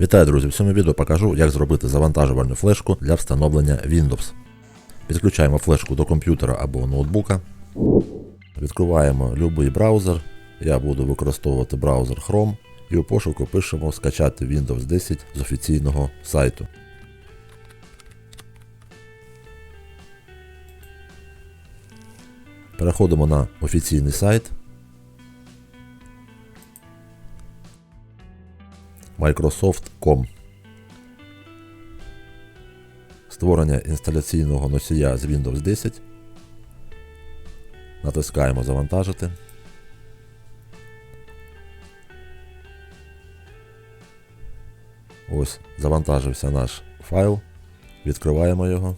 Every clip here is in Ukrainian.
Вітаю, друзі! В цьому відео покажу, як зробити завантажувальну флешку для встановлення Windows. Підключаємо флешку до комп'ютера або ноутбука. Відкриваємо будь-який браузер. Я буду використовувати браузер Chrome і у пошуку пишемо скачати Windows 10 з офіційного сайту. Переходимо на офіційний сайт. Microsoft.com. Створення інсталяційного носія з Windows 10. Натискаємо Завантажити. Ось завантажився наш файл. Відкриваємо його.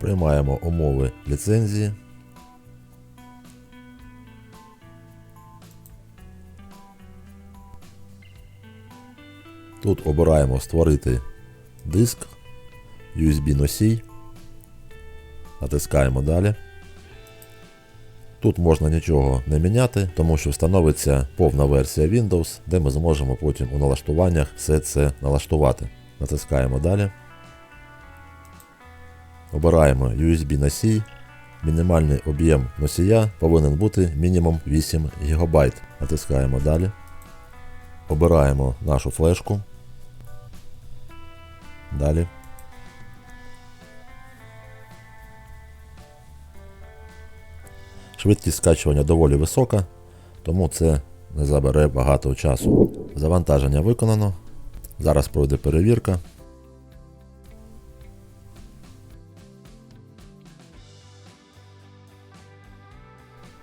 Приймаємо умови ліцензії. Тут обираємо створити диск, USB носій. Натискаємо далі. Тут можна нічого не міняти, тому що встановиться повна версія Windows, де ми зможемо потім у налаштуваннях все це налаштувати. Натискаємо далі. Обираємо USB носій. Мінімальний об'єм носія повинен бути мінімум 8 ГБ. Натискаємо далі. Обираємо нашу флешку. Далі. Швидкість скачування доволі висока, тому це не забере багато часу. Завантаження виконано. Зараз пройде перевірка.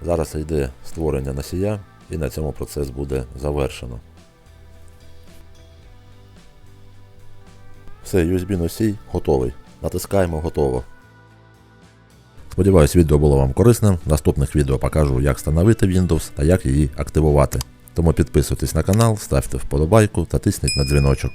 Зараз йде створення носія і на цьому процес буде завершено. Все, USB носій готовий. Натискаємо готово. Сподіваюсь, відео було вам корисним. В наступних відео покажу, як встановити Windows та як її активувати. Тому підписуйтесь на канал, ставте вподобайку та тисніть на дзвіночок.